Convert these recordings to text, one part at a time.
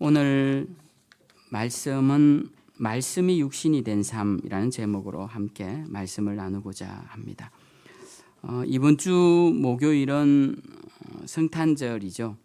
오늘 말씀은 말씀이 육신이 된 삶이라는 제목으로 함께 말씀을 나누고자 합니다. 어, 이번 주 목요일은 어, 성탄절이죠.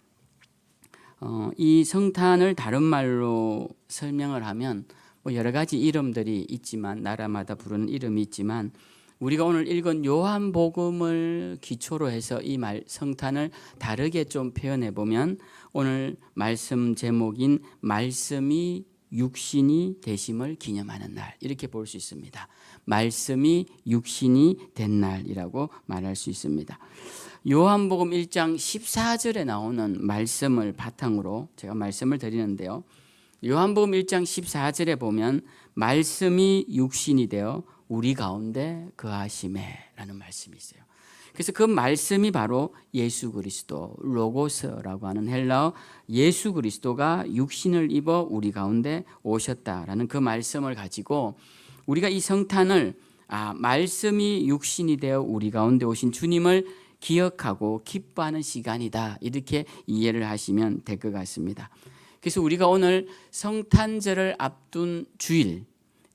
어, 이 성탄을 다른 말로 설명을 하면 뭐 여러 가지 이름들이 있지만 나라마다 부르는 이름이 있지만 우리가 오늘 읽은 요한복음을 기초로 해서 이 말 성탄을 다르게 좀 표현해 보면 오늘 말씀 제목인 말씀이 육신이 되심을 기념하는 날 이렇게 볼 수 있습니다. 말씀이 육신이 된 날이라고 말할 수 있습니다. 요한복음 1장 14절에 나오는 말씀을 바탕으로 제가 말씀을 드리는데요. 요한복음 1장 14절에 보면 말씀이 육신이 되어 우리 가운데 거하심에라는 말씀이 있어요. 그래서 그 말씀이 바로 예수 그리스도 로고스라고 하는 헬라어 예수 그리스도가 육신을 입어 우리 가운데 오셨다라는 그 말씀을 가지고 우리가 이 성탄을 아 말씀이 육신이 되어 우리 가운데 오신 주님을 기억하고 기뻐하는 시간이다 이렇게 이해를 하시면 될 것 같습니다. 그래서 우리가 오늘 성탄절을 앞둔 주일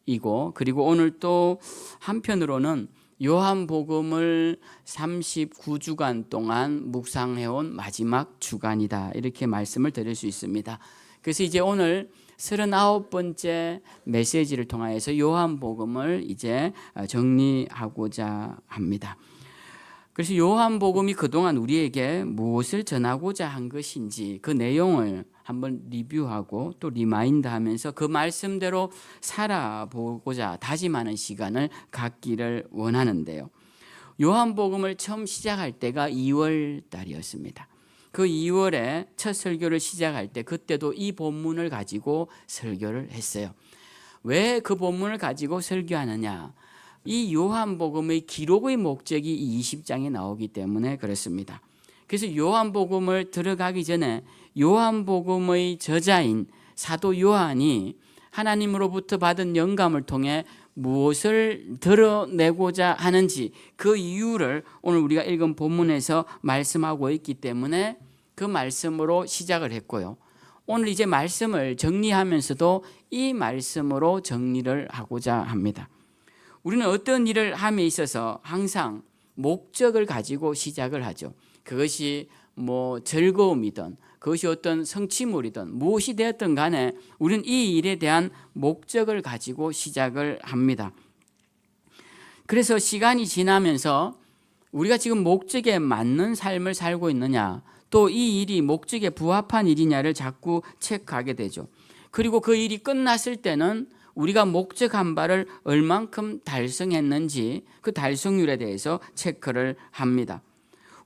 이고 그리고 오늘 또 한편으로는 요한복음을 39주간 동안 묵상해온 마지막 주간이다. 이렇게 말씀을 드릴 수 있습니다. 그래서 이제 오늘 39번째 메시지를 통하여서 요한복음을 이제 정리하고자 합니다. 그래서 요한복음이 그동안 우리에게 무엇을 전하고자 한 것인지 그 내용을 한번 리뷰하고 또 리마인드 하면서 그 말씀대로 살아보고자 다짐하는 시간을 갖기를 원하는데요. 요한복음을 처음 시작할 때가 2월 달이었습니다. 그 2월에 첫 설교를 시작할 때 그때도 이 본문을 가지고 설교를 했어요. 왜 그 본문을 가지고 설교하느냐? 이 요한복음의 기록의 목적이 이 20장에 나오기 때문에 그렇습니다. 그래서 요한복음을 들어가기 전에 요한복음의 저자인 사도 요한이 하나님으로부터 받은 영감을 통해 무엇을 드러내고자 하는지 그 이유를 오늘 우리가 읽은 본문에서 말씀하고 있기 때문에 그 말씀으로 시작을 했고요. 오늘 이제 말씀을 정리하면서도 이 말씀으로 정리를 하고자 합니다. 우리는 어떤 일을 함에 있어서 항상 목적을 가지고 시작을 하죠. 그것이 뭐 즐거움이든 그것이 어떤 성취물이든 무엇이 되었든 간에 우리는 이 일에 대한 목적을 가지고 시작을 합니다. 그래서 시간이 지나면서 우리가 지금 목적에 맞는 삶을 살고 있느냐 또 이 일이 목적에 부합한 일이냐를 자꾸 체크하게 되죠. 그리고 그 일이 끝났을 때는 우리가 목적한 바를 얼만큼 달성했는지 그 달성률에 대해서 체크를 합니다.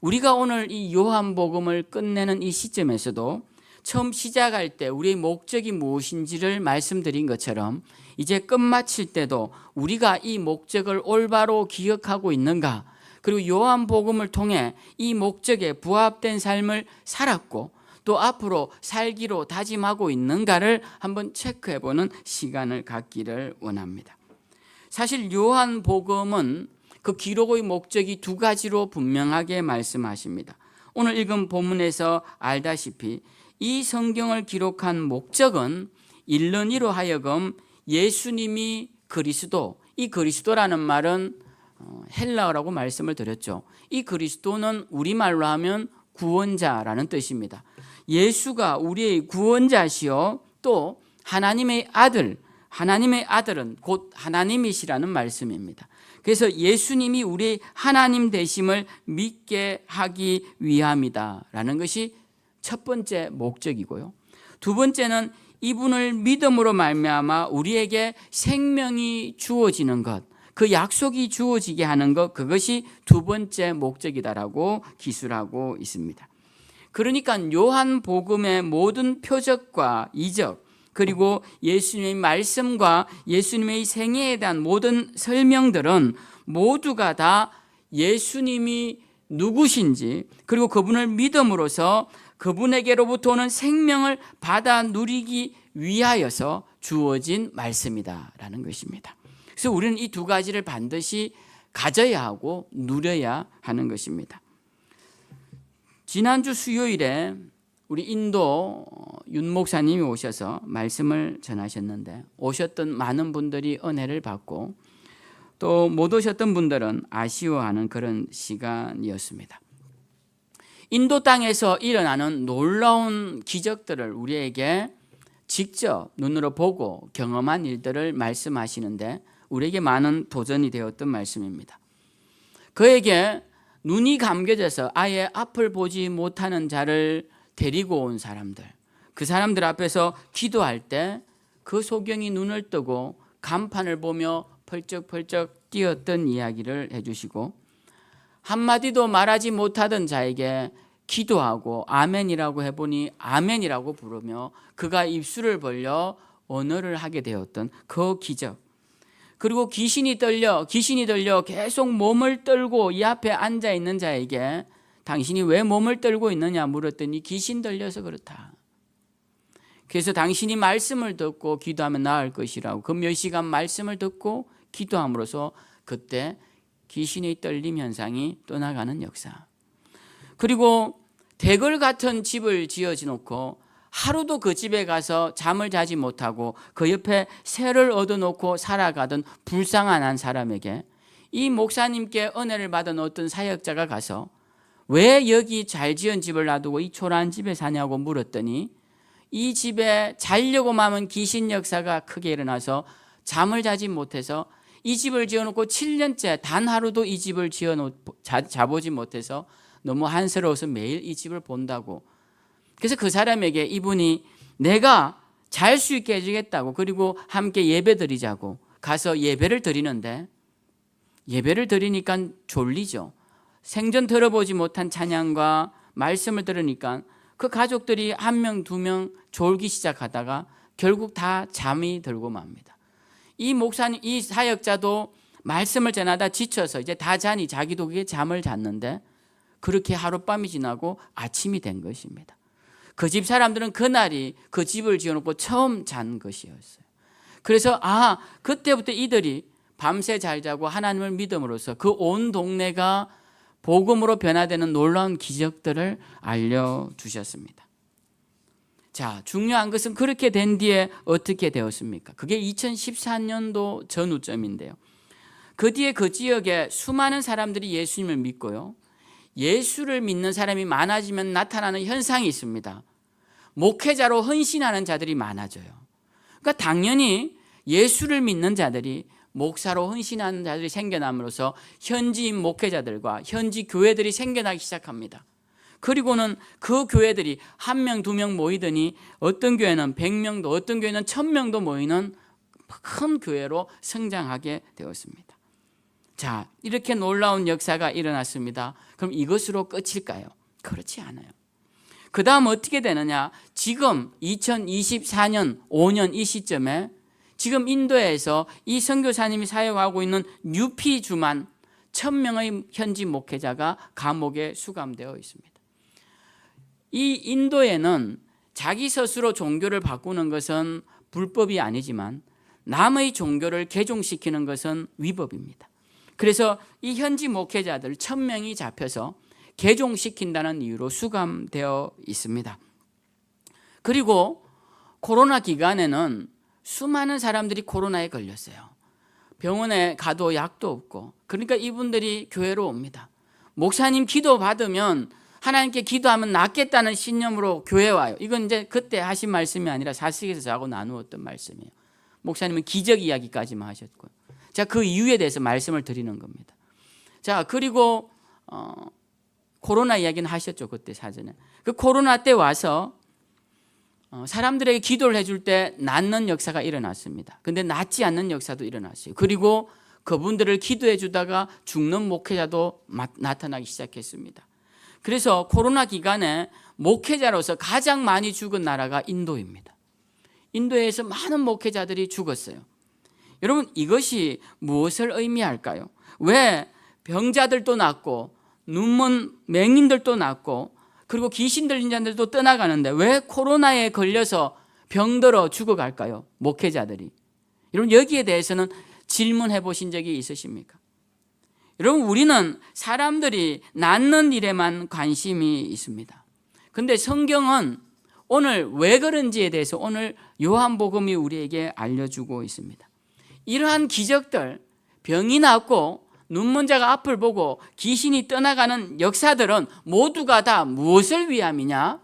우리가 오늘 이 요한복음을 끝내는 이 시점에서도 처음 시작할 때 우리의 목적이 무엇인지를 말씀드린 것처럼 이제 끝마칠 때도 우리가 이 목적을 올바로 기억하고 있는가 그리고 요한복음을 통해 이 목적에 부합된 삶을 살았고 또 앞으로 살기로 다짐하고 있는가를 한번 체크해 보는 시간을 갖기를 원합니다. 사실 요한 복음은 그 기록의 목적이 두 가지로 분명하게 말씀하십니다. 오늘 읽은 본문에서 알다시피 이 성경을 기록한 목적은 일런이로 하여금 예수님이 그리스도, 이 그리스도라는 말은 어, 헬라어라고 말씀을 드렸죠. 이 그리스도는 우리말로 하면 구원자라는 뜻입니다. 예수가 우리의 구원자시요 또 하나님의 아들, 하나님의 아들은 곧 하나님이시라는 말씀입니다. 그래서 예수님이 우리 하나님 되심을 믿게 하기 위함이다라는 것이 첫 번째 목적이고요. 두 번째는 이분을 믿음으로 말미암아 우리에게 생명이 주어지는 것, 그 약속이 주어지게 하는 것, 그것이 두 번째 목적이다라고 기술하고 있습니다. 그러니까 요한 복음의 모든 표적과 이적 그리고 예수님의 말씀과 예수님의 생애에 대한 모든 설명들은 모두가 다 예수님이 누구신지 그리고 그분을 믿음으로써 그분에게로부터 오는 생명을 받아 누리기 위하여서 주어진 말씀이다라는 것입니다. 그래서 우리는 이 두 가지를 반드시 가져야 하고 누려야 하는 것입니다. 지난주 수요일에 우리 인도 윤 목사님이 오셔서 말씀을 전하셨는데 오셨던 많은 분들이 은혜를 받고 또 못 오셨던 분들은 아쉬워하는 그런 시간이었습니다. 인도 땅에서 일어나는 놀라운 기적들을 우리에게 직접 눈으로 보고 경험한 일들을 말씀하시는데 우리에게 많은 도전이 되었던 말씀입니다. 그에게 눈이 감겨져서 아예 앞을 보지 못하는 자를 데리고 온 사람들, 그 사람들 앞에서 기도할 때 그 소경이 눈을 뜨고 간판을 보며 펄쩍펄쩍 뛰었던 이야기를 해주시고 한마디도 말하지 못하던 자에게 기도하고 아멘이라고 해보니 아멘이라고 부르며 그가 입술을 벌려 언어를 하게 되었던 그 기적. 그리고 귀신이 떨려 귀신이 들려 계속 몸을 떨고 이 앞에 앉아 있는 자에게 당신이 왜 몸을 떨고 있느냐 물었더니 귀신 들려서 그렇다. 그래서 당신이 말씀을 듣고 기도하면 나을 것이라고 그 몇 시간 말씀을 듣고 기도함으로써 그때 귀신의 떨림 현상이 떠나가는 역사. 그리고 대걸 같은 집을 지어지 놓고 하루도 그 집에 가서 잠을 자지 못하고 그 옆에 새를 얻어놓고 살아가던 불쌍한 한 사람에게 이 목사님께 은혜를 받은 어떤 사역자가 가서 왜 여기 잘 지은 집을 놔두고 이 초라한 집에 사냐고 물었더니 이 집에 자려고 마음은 귀신 역사가 크게 일어나서 잠을 자지 못해서 이 집을 지어놓고 7년째 단 하루도 이 집을 지어 자보지 못해서 너무 한스러워서 매일 이 집을 본다고. 그래서 그 사람에게 이분이 내가 잘 수 있게 해주겠다고 그리고 함께 예배 드리자고 가서 예배를 드리는데 예배를 드리니까 졸리죠. 생전 들어보지 못한 찬양과 말씀을 들으니까 그 가족들이 한 명, 두 명 졸기 시작하다가 결국 다 잠이 들고 맙니다. 이 목사님, 이 사역자도 말씀을 전하다 지쳐서 이제 다 자니 자기도 그게 잠을 잤는데 그렇게 하룻밤이 지나고 아침이 된 것입니다. 그 집 사람들은 그날이 그 집을 지어놓고 처음 잔 것이었어요. 그래서 아 그때부터 이들이 밤새 잘 자고 하나님을 믿음으로써 그 온 동네가 복음으로 변화되는 놀라운 기적들을 알려주셨습니다. 자, 중요한 것은 그렇게 된 뒤에 어떻게 되었습니까? 그게 2014년도 전후점인데요. 그 뒤에 그 지역에 수많은 사람들이 예수님을 믿고요. 예수를 믿는 사람이 많아지면 나타나는 현상이 있습니다. 목회자로 헌신하는 자들이 많아져요. 그러니까 당연히 예수를 믿는 자들이 목사로 헌신하는 자들이 생겨남으로써 현지인 목회자들과 현지 교회들이 생겨나기 시작합니다. 그리고는 그 교회들이 한 명, 두 명 모이더니 어떤 교회는 백 명도 어떤 교회는 천 명도 모이는 큰 교회로 성장하게 되었습니다. 자, 이렇게 놀라운 역사가 일어났습니다. 그럼 이것으로 끝일까요? 그렇지 않아요. 그 다음 어떻게 되느냐? 지금 2024년, 5년 이 시점에 지금 인도에서 이 선교사님이 사역하고 있는 유피주만 천명의 현지 목회자가 감옥에 수감되어 있습니다. 이 인도에는 자기 스스로 종교를 바꾸는 것은 불법이 아니지만 남의 종교를 개종시키는 것은 위법입니다. 그래서 이 현지 목회자들 천명이 잡혀서 개종시킨다는 이유로 수감되어 있습니다. 그리고 코로나 기간에는 수많은 사람들이 코로나에 걸렸어요. 병원에 가도 약도 없고 그러니까 이분들이 교회로 옵니다. 목사님 기도 받으면 하나님께 기도하면 낫겠다는 신념으로 교회 와요. 이건 이제 그때 하신 말씀이 아니라 사식에서 자고 나누었던 말씀이에요. 목사님은 기적 이야기까지만 하셨고요. 자, 그 이유에 대해서 말씀을 드리는 겁니다. 자, 그리고 어, 코로나 이야기는 하셨죠. 그때 사전에. 그 코로나 때 와서 어, 사람들에게 기도를 해줄 때 낫는 역사가 일어났습니다. 근데 낫지 않는 역사도 일어났어요. 그리고 그분들을 기도해 주다가 죽는 목회자도 나타나기 시작했습니다. 그래서 코로나 기간에 목회자로서 가장 많이 죽은 나라가 인도입니다. 인도에서 많은 목회자들이 죽었어요. 여러분 이것이 무엇을 의미할까요? 왜 병자들도 낫고 눈먼 맹인들도 낫고 그리고 귀신 들린 자들도 떠나가는데 왜 코로나에 걸려서 병들어 죽어갈까요? 목회자들이. 여러분 여기에 대해서는 질문해 보신 적이 있으십니까? 여러분 우리는 사람들이 낫는 일에만 관심이 있습니다. 근데 성경은 오늘 왜 그런지에 대해서 오늘 요한복음이 우리에게 알려주고 있습니다. 이러한 기적들, 병이 낫고 눈먼 자가 앞을 보고 귀신이 떠나가는 역사들은 모두가 다 무엇을 위함이냐?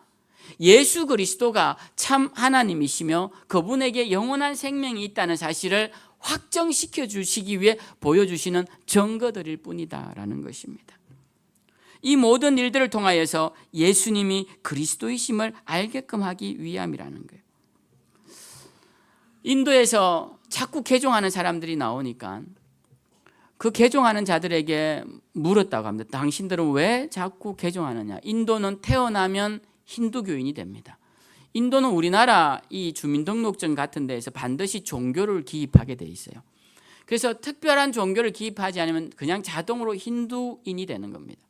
예수 그리스도가 참 하나님이시며 그분에게 영원한 생명이 있다는 사실을 확정시켜 주시기 위해 보여주시는 증거들일 뿐이다라는 것입니다. 이 모든 일들을 통하여서 예수님이 그리스도이심을 알게끔 하기 위함이라는 거예요. 인도에서 자꾸 개종하는 사람들이 나오니까 그 개종하는 자들에게 물었다고 합니다. 당신들은 왜 자꾸 개종하느냐? 인도는 태어나면 힌두교인이 됩니다. 인도는 우리나라 이 주민등록증 같은 데에서 반드시 종교를 기입하게 돼 있어요. 그래서 특별한 종교를 기입하지 않으면 그냥 자동으로 힌두인이 되는 겁니다.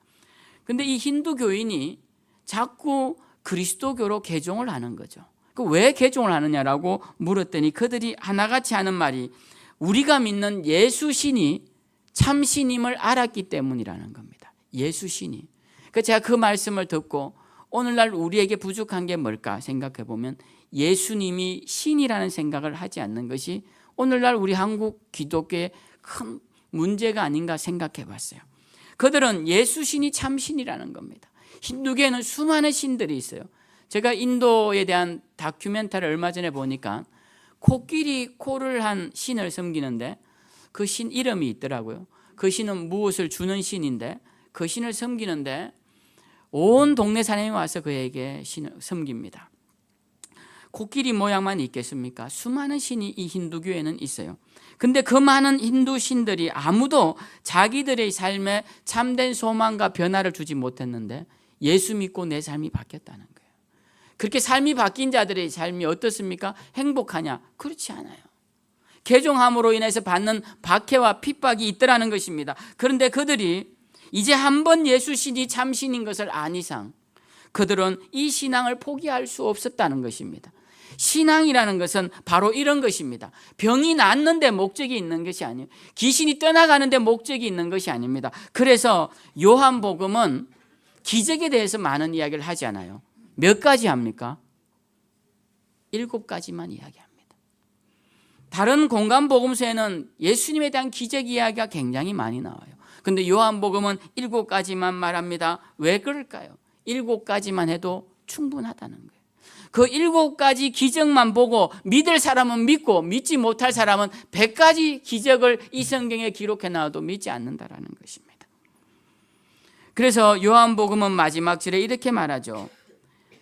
근데 이 힌두교인이 자꾸 그리스도교로 개종을 하는 거죠. 그왜 개종을 하느냐라고 물었더니 그들이 하나같이 하는 말이 우리가 믿는 예수 신이 참 신임을 알았기 때문이라는 겁니다. 예수 신이. 그 제가 그 말씀을 듣고 오늘날 우리에게 부족한 게 뭘까 생각해 보면 예수님이 신이라는 생각을 하지 않는 것이 오늘날 우리 한국 기독교의 큰 문제가 아닌가 생각해 봤어요. 그들은 예수 신이 참 신이라는 겁니다. 힌두교에는 수많은 신들이 있어요. 제가 인도에 대한 다큐멘터리를 얼마 전에 보니까 코끼리 코를 한 신을 섬기는데 그 신 이름이 있더라고요. 그 신은 무엇을 주는 신인데 그 신을 섬기는데 온 동네 사람이 와서 그에게 신을 섬깁니다. 코끼리 모양만 있겠습니까? 수많은 신이 이 힌두교에는 있어요. 근데 그 많은 힌두 신들이 아무도 자기들의 삶에 참된 소망과 변화를 주지 못했는데 예수 믿고 내 삶이 바뀌었다는 거예요. 그렇게 삶이 바뀐 자들의 삶이 어떻습니까? 행복하냐? 그렇지 않아요. 개종함으로 인해서 받는 박해와 핍박이 있더라는 것입니다. 그런데 그들이 이제 한 번 예수 신이 참신인 것을 안 이상 그들은 이 신앙을 포기할 수 없었다는 것입니다. 신앙이라는 것은 바로 이런 것입니다. 병이 낫는데 목적이 있는 것이 아니에요. 귀신이 떠나가는데 목적이 있는 것이 아닙니다. 그래서 요한복음은 기적에 대해서 많은 이야기를 하지 않아요. 몇 가지 합니까? 일곱 가지만 이야기합니다. 다른 공간 복음서에는 예수님에 대한 기적 이야기가 굉장히 많이 나와요. 근데 요한복음은 일곱 가지만 말합니다. 왜 그럴까요? 일곱 가지만 해도 충분하다는 거예요. 그 일곱 가지 기적만 보고 믿을 사람은 믿고 믿지 못할 사람은 백 가지 기적을 이 성경에 기록해 놔도 믿지 않는다라는 것입니다. 그래서 요한복음은 마지막 절에 이렇게 말하죠.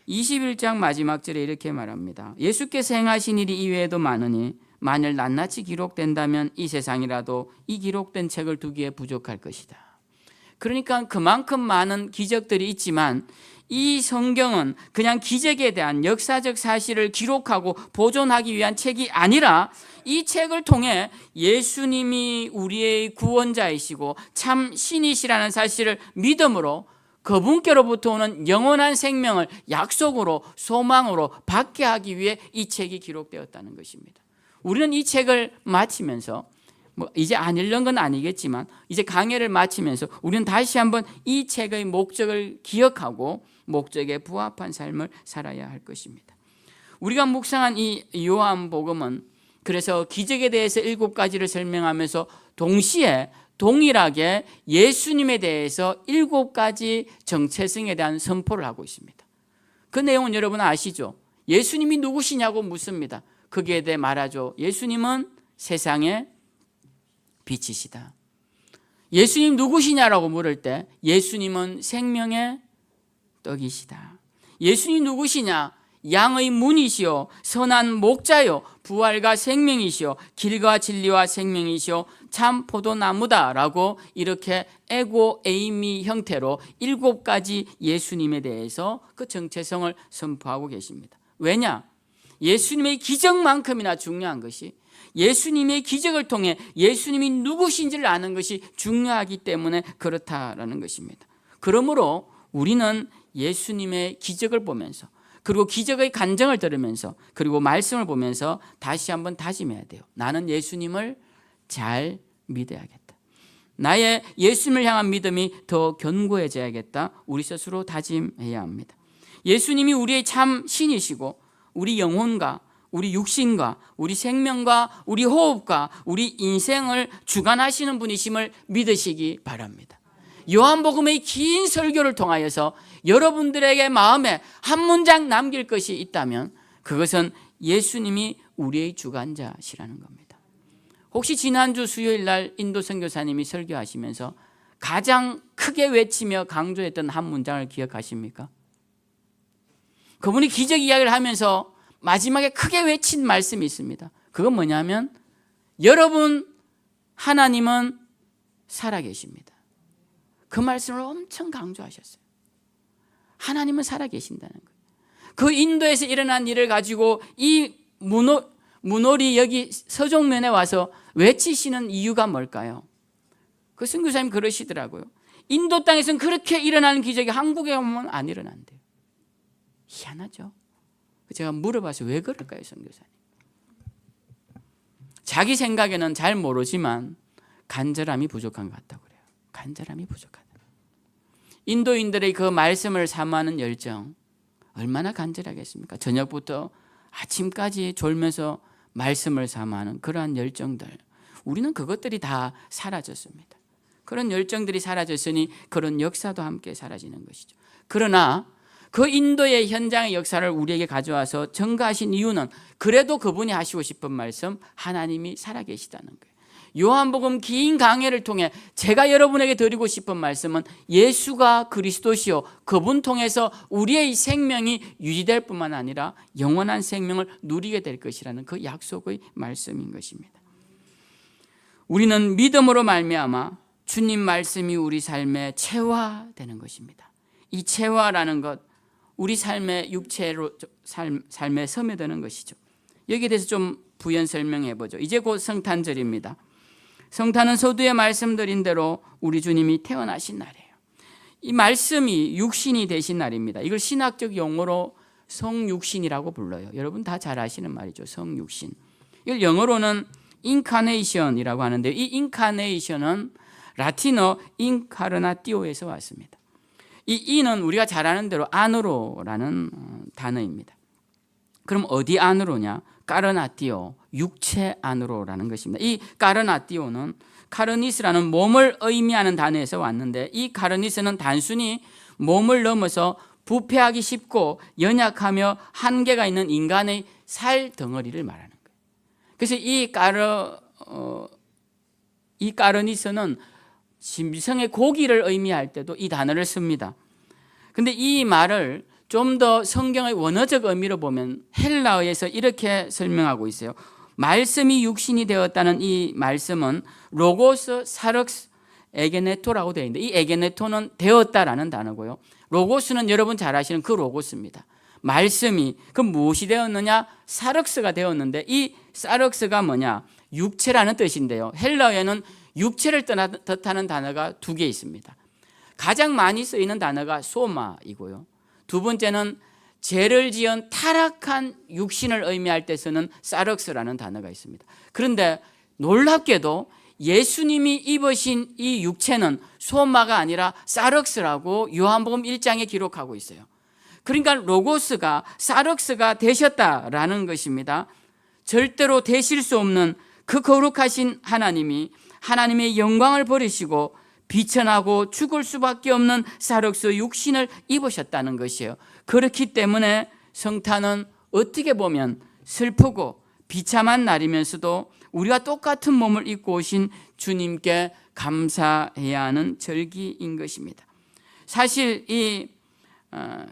21장 마지막 절에 이렇게 말합니다. 예수께서 행하신 일이 이외에도 많으니 만일 낱낱이 기록된다면 이 세상이라도 이 기록된 책을 두기에 부족할 것이다. 그러니까 그만큼 많은 기적들이 있지만 이 성경은 그냥 기적에 대한 역사적 사실을 기록하고 보존하기 위한 책이 아니라 이 책을 통해 예수님이 우리의 구원자이시고 참 신이시라는 사실을 믿음으로 그분께로부터 오는 영원한 생명을 약속으로 소망으로 받게 하기 위해 이 책이 기록되었다는 것입니다. 우리는 이 책을 마치면서 뭐 이제 안 읽는 건 아니겠지만 이제 강해를 마치면서 우리는 다시 한번 이 책의 목적을 기억하고 목적에 부합한 삶을 살아야 할 것입니다. 우리가 묵상한 이 요한 복음은 그래서 기적에 대해서 일곱 가지를 설명하면서 동시에 동일하게 예수님에 대해서 일곱 가지 정체성에 대한 선포를 하고 있습니다. 그 내용은 여러분 아시죠? 예수님이 누구시냐고 묻습니다. 거기에 대해 말하죠. 예수님은 세상의 빛이시다. 예수님 누구시냐라고 물을 때 예수님은 생명의 떡이시다. 예수님 누구시냐? 양의 문이시요 선한 목자요 부활과 생명이시요 길과 진리와 생명이시요 참 포도나무다라고 이렇게 에고 에이미 형태로 일곱 가지 예수님에 대해서 그 정체성을 선포하고 계십니다. 왜냐? 예수님의 기적만큼이나 중요한 것이 예수님의 기적을 통해 예수님이 누구신지를 아는 것이 중요하기 때문에 그렇다라는 것입니다. 그러므로 우리는 예수님의 기적을 보면서 그리고 기적의 간정을 들으면서 그리고 말씀을 보면서 다시 한번 다짐해야 돼요. 나는 예수님을 잘 믿어야겠다. 나의 예수님을 향한 믿음이 더 견고해져야겠다. 우리 스스로 다짐해야 합니다. 예수님이 우리의 참 신이시고 우리 영혼과 우리 육신과 우리 생명과 우리 호흡과 우리 인생을 주관하시는 분이심을 믿으시기 바랍니다. 요한복음의 긴 설교를 통하여서 여러분들에게 마음에 한 문장 남길 것이 있다면 그것은 예수님이 우리의 주관자시라는 겁니다. 혹시 지난주 수요일 날 인도 선교사님이 설교하시면서 가장 크게 외치며 강조했던 한 문장을 기억하십니까? 그분이 기적 이야기를 하면서 마지막에 크게 외친 말씀이 있습니다. 그건 뭐냐면 여러분 하나님은 살아계십니다. 그 말씀을 엄청 강조하셨어요. 하나님은 살아계신다는 거예요. 그 인도에서 일어난 일을 가지고 이 문호, 문홀이 여기 서종면에 와서 외치시는 이유가 뭘까요? 그 선교사님 그러시더라고요. 인도 땅에서는 그렇게 일어나는 기적이 한국에 오면 안 일어난대요. 희한하죠. 제가 물어봐서 왜 그럴까요, 선교사님? 자기 생각에는 잘 모르지만 간절함이 부족한 것 같다고 그래요. 간절함이 부족하다. 인도인들의 그 말씀을 사모하는 열정 얼마나 간절하겠습니까? 저녁부터 아침까지 졸면서 말씀을 사모하는 그러한 열정들. 우리는 그것들이 다 사라졌습니다. 그런 열정들이 사라졌으니 그런 역사도 함께 사라지는 것이죠. 그러나 그 인도의 현장의 역사를 우리에게 가져와서 전가하신 이유는 그래도 그분이 하시고 싶은 말씀 하나님이 살아계시다는 거예요. 요한복음 긴 강해를 통해 제가 여러분에게 드리고 싶은 말씀은 예수가 그리스도시요 그분 통해서 우리의 생명이 유지될 뿐만 아니라 영원한 생명을 누리게 될 것이라는 그 약속의 말씀인 것입니다. 우리는 믿음으로 말미암아 주님 말씀이 우리 삶에 체화되는 것입니다. 이 체화라는 것 우리 삶의 육체로 삶, 삶에 스며드는 것이죠. 여기에 대해서 좀 부연 설명해 보죠. 이제 곧 성탄절입니다. 성탄은 서두에 말씀드린 대로 우리 주님이 태어나신 날이에요. 이 말씀이 육신이 되신 날입니다. 이걸 신학적 용어로 성육신이라고 불러요. 여러분 다 잘 아시는 말이죠. 성육신. 이걸 영어로는 인카네이션이라고 하는데 이 인카네이션은 라틴어 인카르나티오에서 왔습니다. 이 이는 우리가 잘 아는 대로 안으로라는 어, 단어입니다. 그럼 어디 안으로냐? 까르나티오, 육체 안으로라는 것입니다. 이 까르나티오는 카르니스라는 몸을 의미하는 단어에서 왔는데 이 카르니스는 단순히 몸을 넘어서 부패하기 쉽고 연약하며 한계가 있는 인간의 살 덩어리를 말하는 거예요. 그래서 이 까르 어, 이 까르니스는 짐승의 고기를 의미할 때도 이 단어를 씁니다. 근데 이 말을 좀 더 성경의 원어적 의미로 보면 헬라어에서 이렇게 설명하고 있어요. 말씀이 육신이 되었다는 이 말씀은 로고스 사럭스 에게네토라고 되어 있는데 이 에게네토는 되었다라는 단어고요. 로고스는 여러분 잘 아시는 그 로고스입니다. 말씀이 그 무엇이 되었느냐? 사럭스가 되었는데 이 사럭스가 뭐냐? 육체라는 뜻인데요. 헬라어에는 육체를 뜻하는 단어가 두 개 있습니다. 가장 많이 쓰이는 단어가 소마이고요. 두 번째는 죄를 지은 타락한 육신을 의미할 때 쓰는 사럭스라는 단어가 있습니다. 그런데 놀랍게도 예수님이 입으신 이 육체는 소마가 아니라 사럭스라고 요한복음 1장에 기록하고 있어요. 그러니까 로고스가 사럭스가 되셨다라는 것입니다. 절대로 되실 수 없는 그 거룩하신 하나님이 하나님의 영광을 버리시고 비천하고 죽을 수밖에 없는 사륵스 육신을 입으셨다는 것이에요. 그렇기 때문에 성탄은 어떻게 보면 슬프고 비참한 날이면서도 우리가 똑같은 몸을 입고 오신 주님께 감사해야 하는 절기인 것입니다. 사실 이 어,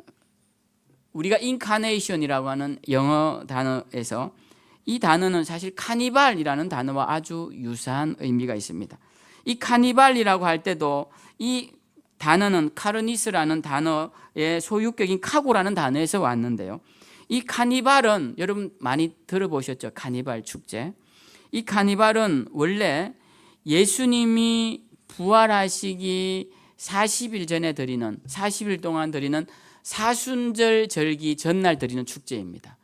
우리가 인카네이션이라고 하는 영어 단어에서 이 단어는 사실 카니발이라는 단어와 아주 유사한 의미가 있습니다. 이 카니발이라고 할 때도 이 단어는 카르니스라는 단어의 소유격인 카고라는 단어에서 왔는데요. 이 카니발은 여러분 많이 들어보셨죠? 카니발 축제. 이 카니발은 원래 예수님이 부활하시기 40일 전에 드리는 40일 동안 드리는 사순절 절기 전날 드리는 축제입니다.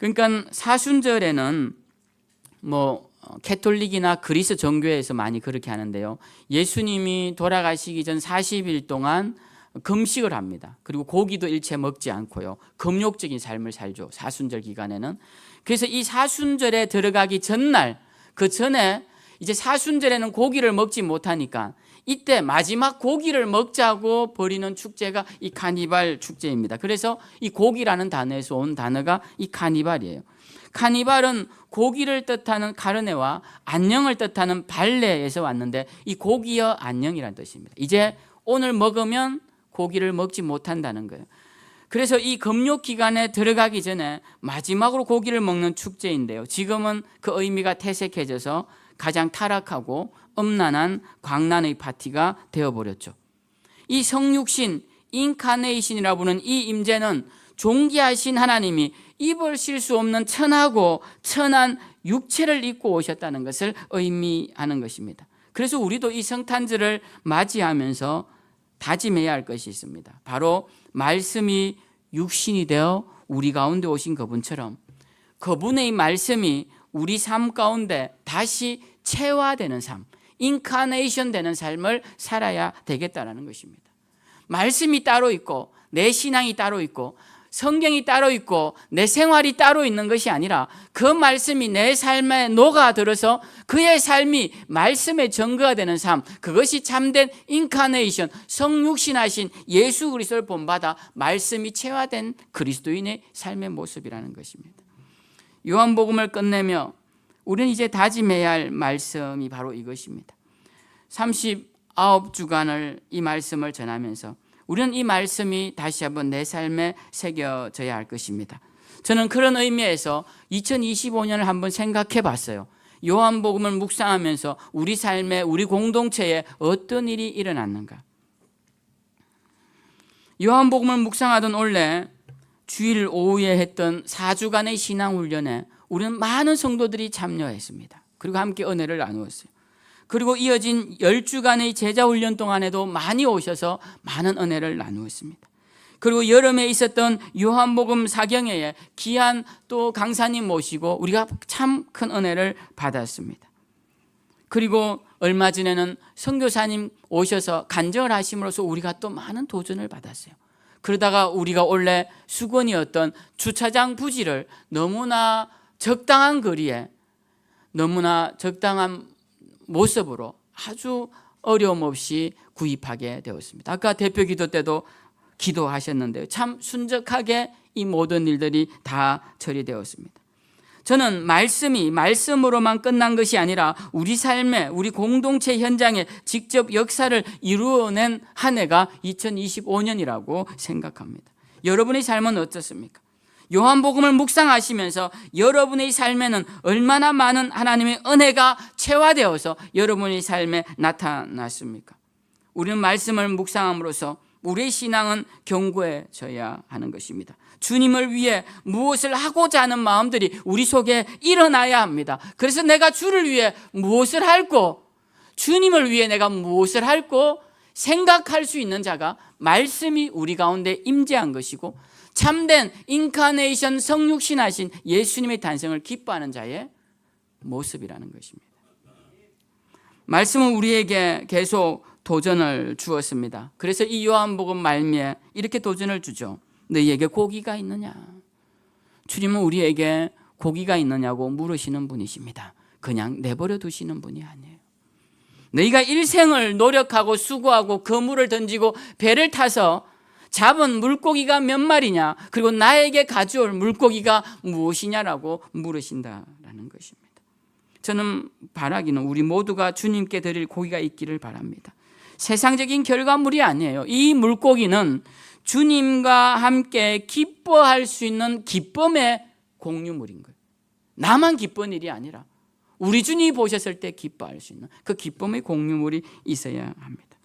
그러니까 사순절에는 뭐 캐톨릭이나 그리스 종교에서 많이 그렇게 하는데요. 예수님이 돌아가시기 전 40일 동안 금식을 합니다. 그리고 고기도 일체 먹지 않고요. 금욕적인 삶을 살죠. 사순절 기간에는. 그래서 이 사순절에 들어가기 전날 그 전에 이제 사순절에는 고기를 먹지 못하니까 이때 마지막 고기를 먹자고 벌이는 축제가 이 카니발 축제입니다. 그래서 이 고기라는 단어에서 온 단어가 이 카니발이에요. 카니발은 고기를 뜻하는 카르네와 안녕을 뜻하는 발레에서 왔는데 이 고기여 안녕이라는 뜻입니다. 이제 오늘 먹으면 고기를 먹지 못한다는 거예요. 그래서 이 금욕 기간에 들어가기 전에 마지막으로 고기를 먹는 축제인데요. 지금은 그 의미가 퇴색해져서 가장 타락하고 음란한 광란의 파티가 되어버렸죠. 이 성육신 인카네이신이라 부르는 이 임재는 존귀하신 하나님이 입을 쉴 수 없는 천하고 천한 육체를 입고 오셨다는 것을 의미하는 것입니다. 그래서 우리도 이 성탄절을 맞이하면서 다짐해야 할 것이 있습니다. 바로 말씀이 육신이 되어 우리 가운데 오신 그분처럼 그분의 말씀이 우리 삶 가운데 다시 체화되는 삶, 인카네이션 되는 삶을 살아야 되겠다라는 것입니다. 말씀이 따로 있고 내 신앙이 따로 있고 성경이 따로 있고 내 생활이 따로 있는 것이 아니라 그 말씀이 내 삶에 녹아들어서 그의 삶이 말씀의 증거가 되는 삶 그것이 참된 인카네이션 성육신하신 예수 그리스도를 본받아 말씀이 체화된 그리스도인의 삶의 모습이라는 것입니다. 요한복음을 끝내며 우리는 이제 다짐해야 할 말씀이 바로 이것입니다. 39주간을 이 말씀을 전하면서 우리는 이 말씀이 다시 한번 내 삶에 새겨져야 할 것입니다. 저는 그런 의미에서 2025년을 한번 생각해 봤어요. 요한복음을 묵상하면서 우리 삶에 우리 공동체에 어떤 일이 일어났는가? 요한복음을 묵상하던 올해 주일 오후에 했던 4주간의 신앙 훈련에 우리는 많은 성도들이 참여했습니다. 그리고 함께 은혜를 나누었어요. 그리고 이어진 10주간의 제자 훈련 동안에도 많이 오셔서 많은 은혜를 나누었습니다. 그리고 여름에 있었던 요한복음 사경회에 귀한 또 강사님 모시고 우리가 참 큰 은혜를 받았습니다. 그리고 얼마 전에는 선교사님 오셔서 간증을 하심으로써 우리가 또 많은 도전을 받았어요. 그러다가 우리가 원래 수건이었던 주차장 부지를 너무나 적당한 거리에 너무나 적당한 모습으로 아주 어려움 없이 구입하게 되었습니다. 아까 대표 기도 때도 기도하셨는데요. 참 순적하게 이 모든 일들이 다 처리되었습니다. 저는 말씀이 말씀으로만 끝난 것이 아니라 우리 삶에 우리 공동체 현장에 직접 역사를 이루어낸 한 해가 2025년이라고 생각합니다. 여러분의 삶은 어떻습니까? 요한복음을 묵상하시면서 여러분의 삶에는 얼마나 많은 하나님의 은혜가 체화되어서 여러분의 삶에 나타났습니까? 우리는 말씀을 묵상함으로써 우리의 신앙은 견고해져야 하는 것입니다. 주님을 위해 무엇을 하고자 하는 마음들이 우리 속에 일어나야 합니다. 그래서 내가 주를 위해 무엇을 할고 주님을 위해 내가 무엇을 할고 생각할 수 있는 자가 말씀이 우리 가운데 임재한 것이고 참된 인카네이션 성육신하신 예수님의 탄생을 기뻐하는 자의 모습이라는 것입니다. 말씀은 우리에게 계속 도전을 주었습니다. 그래서 이 요한복음 말미에 이렇게 도전을 주죠. 너희에게 고기가 있느냐? 주님은 우리에게 고기가 있느냐고 물으시는 분이십니다. 그냥 내버려 두시는 분이 아니에요. 너희가 일생을 노력하고 수고하고 그물을 던지고 배를 타서 잡은 물고기가 몇 마리냐? 그리고 나에게 가져올 물고기가 무엇이냐라고 물으신다라는 것입니다. 저는 바라기는 우리 모두가 주님께 드릴 고기가 있기를 바랍니다. 세상적인 결과물이 아니에요. 이 물고기는 주님과 함께 기뻐할 수 있는 기쁨의 공유물인 거예요. 나만 기쁜 일이 아니라 우리 주님이 보셨을 때 기뻐할 수 있는 그 기쁨의 공유물이 있어야 합니다.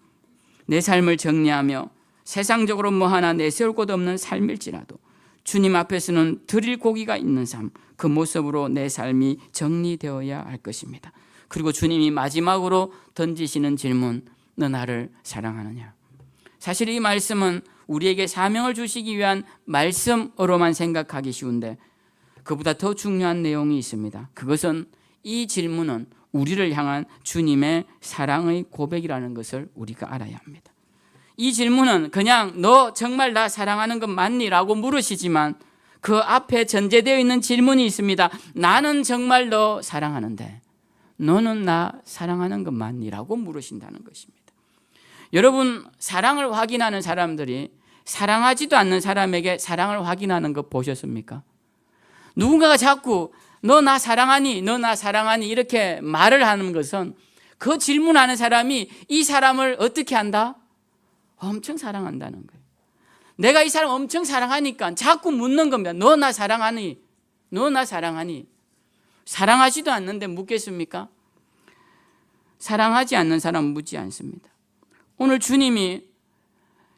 내 삶을 정리하며 세상적으로 뭐 하나 내세울 곳 없는 삶일지라도 주님 앞에서는 드릴 고기가 있는 삶, 그 모습으로 내 삶이 정리되어야 할 것입니다. 그리고 주님이 마지막으로 던지시는 질문, 너 나를 사랑하느냐? 사실 이 말씀은 우리에게 사명을 주시기 위한 말씀으로만 생각하기 쉬운데 그보다 더 중요한 내용이 있습니다. 그것은 이 질문은 우리를 향한 주님의 사랑의 고백이라는 것을 우리가 알아야 합니다. 이 질문은 그냥 너 정말 나 사랑하는 것 맞니? 라고 물으시지만 그 앞에 전제되어 있는 질문이 있습니다. 나는 정말 너 사랑하는데 너는 나 사랑하는 것 맞니? 라고 물으신다는 것입니다. 여러분, 사랑을 확인하는 사람들이 사랑하지도 않는 사람에게 사랑을 확인하는 것 보셨습니까? 누군가가 자꾸 너 나 사랑하니? 너 나 사랑하니? 이렇게 말을 하는 것은 그 질문하는 사람이 이 사람을 어떻게 한다? 엄청 사랑한다는 거예요. 내가 이 사람 엄청 사랑하니까 자꾸 묻는 겁니다. 너 나 사랑하니? 너 나 사랑하니? 사랑하지도 않는데 묻겠습니까? 사랑하지 않는 사람은 묻지 않습니다. 오늘 주님이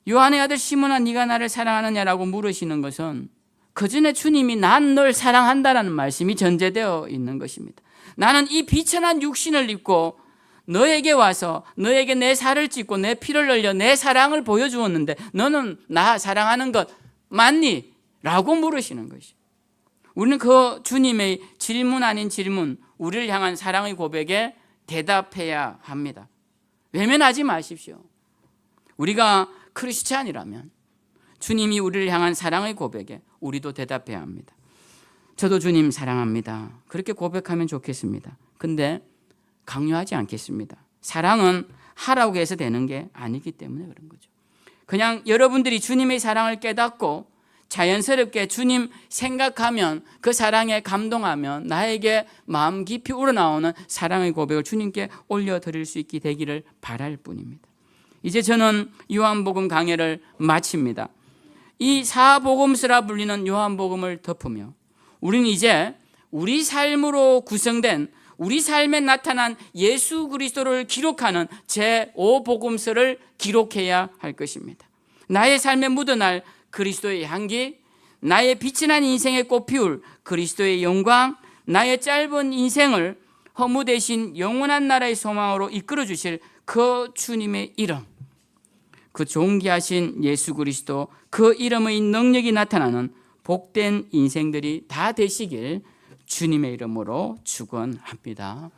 요한의 아들 시몬아 네가 나를 사랑하느냐라고 물으시는 것은 그 전에 주님이 난 널 사랑한다라는 말씀이 전제되어 있는 것입니다. 나는 이 비천한 육신을 입고 너에게 와서 너에게 내 살을 찢고 내 피를 흘려 내 사랑을 보여주었는데 너는 나 사랑하는 것 맞니? 라고 물으시는 것이. 우리는 그 주님의 질문 아닌 질문, 우리를 향한 사랑의 고백에 대답해야 합니다. 외면하지 마십시오. 우리가 크리스찬이라면 주님이 우리를 향한 사랑의 고백에 우리도 대답해야 합니다. 저도 주님 사랑합니다. 그렇게 고백하면 좋겠습니다. 근데 강요하지 않겠습니다. 사랑은 하라고 해서 되는 게 아니기 때문에 그런 거죠. 그냥 여러분들이 주님의 사랑을 깨닫고 자연스럽게 주님 생각하면 그 사랑에 감동하면 나에게 마음 깊이 우러나오는 사랑의 고백을 주님께 올려드릴 수 있게 되기를 바랄 뿐입니다. 이제 저는 요한복음 강해를 마칩니다. 이 사복음서라 불리는 요한복음을 덮으며 우리는 이제 우리 삶으로 구성된 우리 삶에 나타난 예수 그리스도를 기록하는 제5복음서를 기록해야 할 것입니다. 나의 삶에 묻어날 그리스도의 향기, 나의 빛이 난 인생의 꽃피울 그리스도의 영광, 나의 짧은 인생을 허무 대신 영원한 나라의 소망으로 이끌어 주실 그 주님의 이름, 그 존귀하신 예수 그리스도 그 이름의 능력이 나타나는 복된 인생들이 다 되시길 주님의 이름으로 축원합니다.